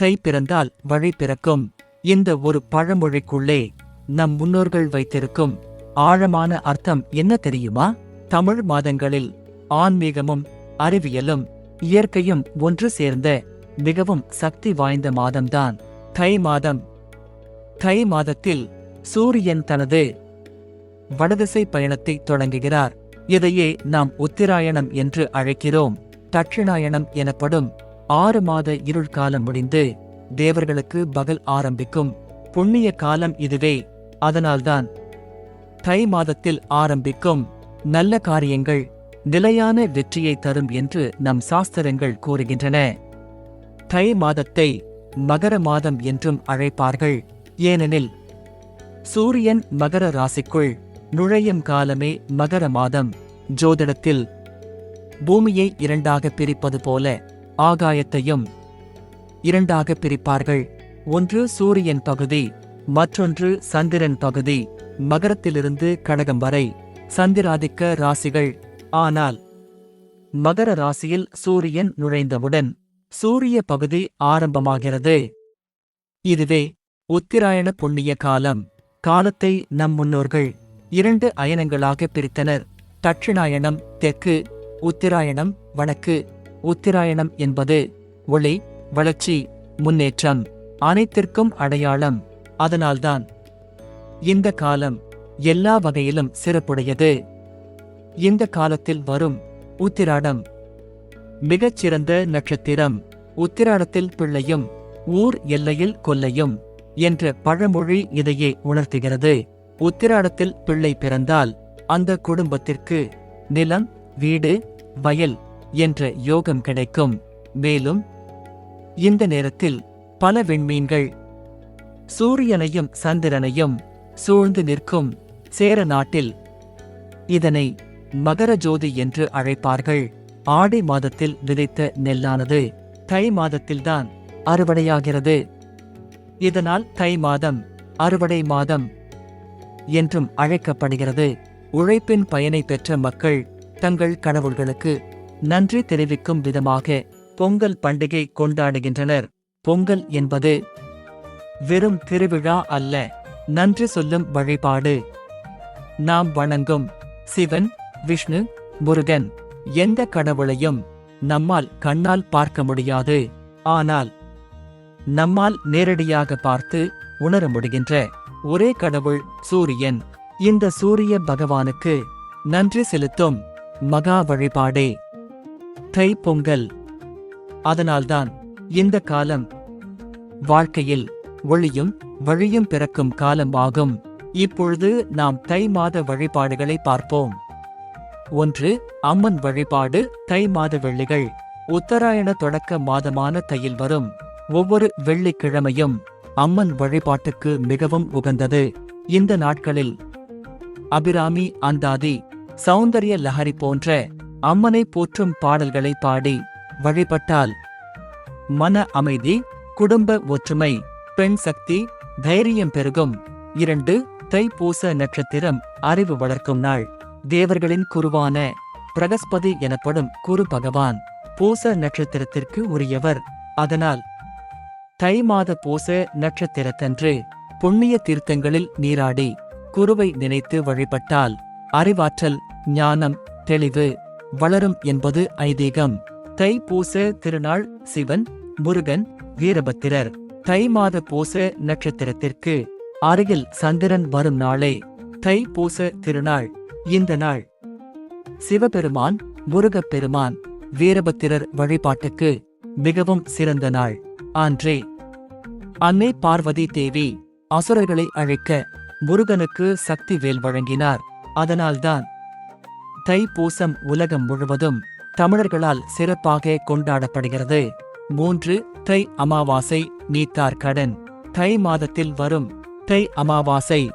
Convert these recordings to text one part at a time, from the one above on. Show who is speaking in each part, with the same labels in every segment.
Speaker 1: தை பிறந்தால் வழி பிறக்கும். இந்த ஒரு பழமொழிக்குள்ளே நம் முன்னோர்கள் வைத்திருக்கும் ஆழமான அர்த்தம் என்ன தெரியுமா? தமிழ் மாதங்களில் ஆன்மீகமும் அறிவியலும் இயற்கையும் ஒன்று சேர்ந்த மிகவும் சக்தி வாய்ந்த மாதம்தான் தை மாதம். தை மாதத்தில் சூரியன் தனது வடதிசை பயணத்தை தொடங்குகிறார். இதையே நாம் உத்திராயணம் என்று அழைக்கிறோம். தட்சிணாயணம் எனப்படும் ஆறு மாத இருள் காலம் முடிந்து தேவர்களுக்கு பகல் ஆரம்பிக்கும். புண்ணிய காலம் இதுவே அதனால்தான் தை மாதத்தில் ஆரம்பிக்கும். நல்ல காரியங்கள் நிலையான வெற்றியை தரும் என்று நம் சாஸ்திரங்கள் கூறுகின்றன. தை மாதத்தை மகர மாதம் என்றும் அழைப்பார்கள். ஏனெனில் சூரியன் மகர ராசிக்குள் நுழையும் காலமே மகர மாதம். ஜோதிடத்தில் பூமியை இரண்டாக பிரிப்பது போல ஆகாயத்தையும். இரண்டாக பிரிப்பார்கள். ஒன்று சூரியன் பகுதி மற்றொன்று சந்திரன் பகுதி மகரத்திலிருந்து கடகம் வரை. சந்திராதிக்க ராசிகள் ஆனால் மகர ராசியில் சூரியன் நுழைந்தவுடன் சூரிய பகுதி ஆரம்பமாகிறது. இதுவே உத்திராயண புண்ணிய காலம் காலத்தை நம் முன்னோர்கள் இரண்டு அயனங்களாக பிரித்தனர். தட்சிணாயணம் தெற்கு உத்திராயணம் வடக்கு. உத்திராயணம் என்பது ஒளி வளர்ச்சி முன்னேற்றம் அனைத்திற்கும் அடையாளம். அதனால்தான் இந்த காலம் எல்லா வகையிலும் சிறப்புடையது. இந்த காலத்தில் வரும் உத்திராடம் மிகச்சிறந்த நட்சத்திரம். உத்திராடத்தில் பிள்ளையும் ஊர் எல்லையில் கொல்லையும் என்ற பழமொழி இதையே உணர்த்துகிறது. உத்திராடத்தில் பிள்ளை பிறந்தால் அந்த குடும்பத்திற்கு நிலம் வீடு வயல் என்ற யோகம் கிடைக்கும். மேலும் இந்த நேரத்தில் பல விண்மீன்கள் சூரியனையும் சந்திரனையும் சூழ்ந்து நிற்கும் சேர நாட்டில் இதனை மகர ஜோதி என்று அழைப்பார்கள். ஆடி மாதத்தில் விதைத்த நெல்லானது தை மாதத்தில்தான் அறுவடையாகிறது. இதனால் தை மாதம் அறுவடை மாதம் என்றும் அழைக்கப்படுகிறது. உழைப்பின் பயனை பெற்ற மக்கள் தங்கள் கடவுள்களுக்கு நன்றி தெரிவிக்கும் விதமாக பொங்கல் பண்டிகை கொண்டாடுகின்றனர். பொங்கல் என்பது வெறும் திருவிழா அல்ல நன்றி சொல்லும் வழிபாடு. நாம் வணங்கும் சிவன் விஷ்ணு முருகன் எந்த கடவுளையும் நம்மால் கண்ணால் பார்க்க முடியாது. ஆனால் நம்மால் நேரடியாக பார்த்து உணர முடிகின்ற ஒரே கடவுள் சூரியன். இந்த சூரிய பகவானுக்கு நன்றி செலுத்தும் மகா வழிபாடே. தை பொங்கல். அதனால்தான் இந்த காலம் வாழ்க்கையில் ஒளியும் வழியும் பிறக்கும் காலம் ஆகும். இப்பொழுது நாம் தை மாத வழிபாடுகளை பார்ப்போம். ஒன்று அம்மன் வழிபாடு தை மாத வெள்ளிகள். உத்தராயண தொடக்க மாதமான தையில் வரும் ஒவ்வொரு வெள்ளிக்கிழமையும் அம்மன் வழிபாட்டுக்கு மிகவும் உகந்தது. இந்த நாட்களில் அபிராமி அந்தாதி சௌந்தரிய லஹரி போன்ற அம்மனை போற்றும் பாடல்களை பாடி வழிபட்டால் மன அமைதி குடும்ப ஒற்றுமை பெண் சக்தி தைரியம் பெருகும். இரண்டு தைப்பூச நட்சத்திரம் அறிவு வளர்க்கும் நாள். தேவர்களின் குருவான பிரகஸ்பதி எனப்படும் குரு பகவான் பூச நட்சத்திரத்திற்கு உரியவர். அதனால் தை மாத பூச நட்சத்திரத்தன்று புண்ணிய தீர்த்தங்களில் நீராடி குருவை நினைத்து வழிபட்டால் அறிவாற்றல் ஞானம் தெளிவு வளரும் என்பது ஐதீகம். தை பூச திருநாள் சிவன் முருகன் வீரபத்திரர். தை மாத பூச நட்சத்திரத்திற்கு அருகில் சந்திரன் வரும் நாளே. தை பூச திருநாள் இந்த நாள். சிவபெருமான் முருகப்பெருமான் வீரபத்திரர் வழிபாட்டுக்கு மிகவும் சிறந்த நாள். ஆன்றே அன்னை பார்வதி தேவி அசுரர்களை அழைக்க முருகனுக்கு சக்தி வேல் வழங்கினார். அதனால்தான் தைப்பூசம் உலகம் முழுவதும் தமிழர்களால் சிறப்பாக கொண்டாடப்படுகிறது. மூன்று தை அமாவாசை நீத்தார் கடன். தை மாதத்தில் வரும் தை அமாவாசை.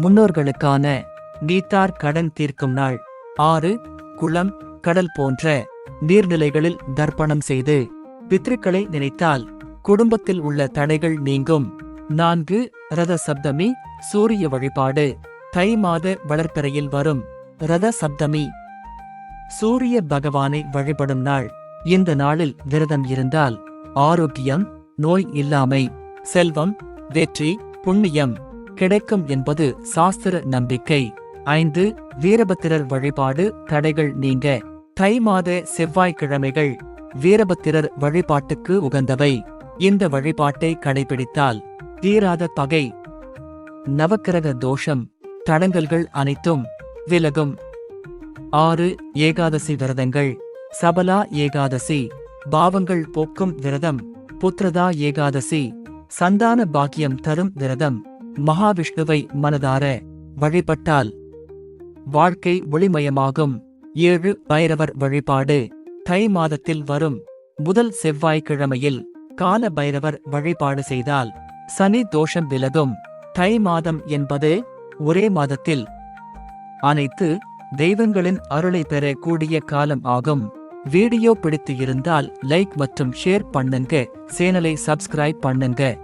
Speaker 1: முன்னோர்களுக்கான நீத்தார் கடன் தீர்க்கும் நாள். ஆறு குளம் கடல் போன்ற நீர்நிலைகளில் தர்ப்பணம் செய்து பித்ருக்களை நினைத்தால் குடும்பத்தில் உள்ள தடைகள் நீங்கும். நான்கு ரத சப்தமி சூரிய வழிபாடு. தை மாத வளர்ப்பிறையில் வரும் ரத சப்தமி சூரிய பகவானை வழிபடும் நாள். இந்த நாளில் விரதம் இருந்தால் ஆரோக்கியம் நோய் இல்லாமை செல்வம் வெற்றி புண்ணியம் கிடைக்கும் என்பது சாஸ்திர நம்பிக்கை. ஐந்து வீரபத்திரர் வழிபாடு தடைகள் நீங்க. தை மாத செவ்வாய்க்கிழமைகள் வீரபத்திரர் வழிபாட்டுக்கு உகந்தவை. இந்த வழிபாட்டை கடைபிடித்தால் தீராத பகை நவக்கிரக தோஷம் தடங்கல்கள் அனைத்தும் விலகும். ஆறு ஏகாதசி விரதங்கள். சபலா ஏகாதசி. பாவங்கள் போக்கும் விரதம். புத்ரதா ஏகாதசி. சந்தான பாக்கியம் தரும் விரதம். மகாவிஷ்ணுவை மனதார வழிபட்டால் வாழ்க்கை ஒளிமயமாகும். ஏழு பைரவர் வழிபாடு. தை மாதத்தில் வரும் முதல் செவ்வாய்க்கிழமையில் கால பைரவர் வழிபாடு செய்தால் சனி தோஷம் விலகும். தை மாதம் என்பது ஒரே மாதத்தில் அனைத்து தெய்வங்களின் அருளை பெறக்கூடிய காலம் ஆகும். வீடியோ பிடித்து இருந்தால் லைக் மற்றும் ஷேர் பண்ணுங்க. சேனலை சப்ஸ்கிரைப் பண்ணுங்க.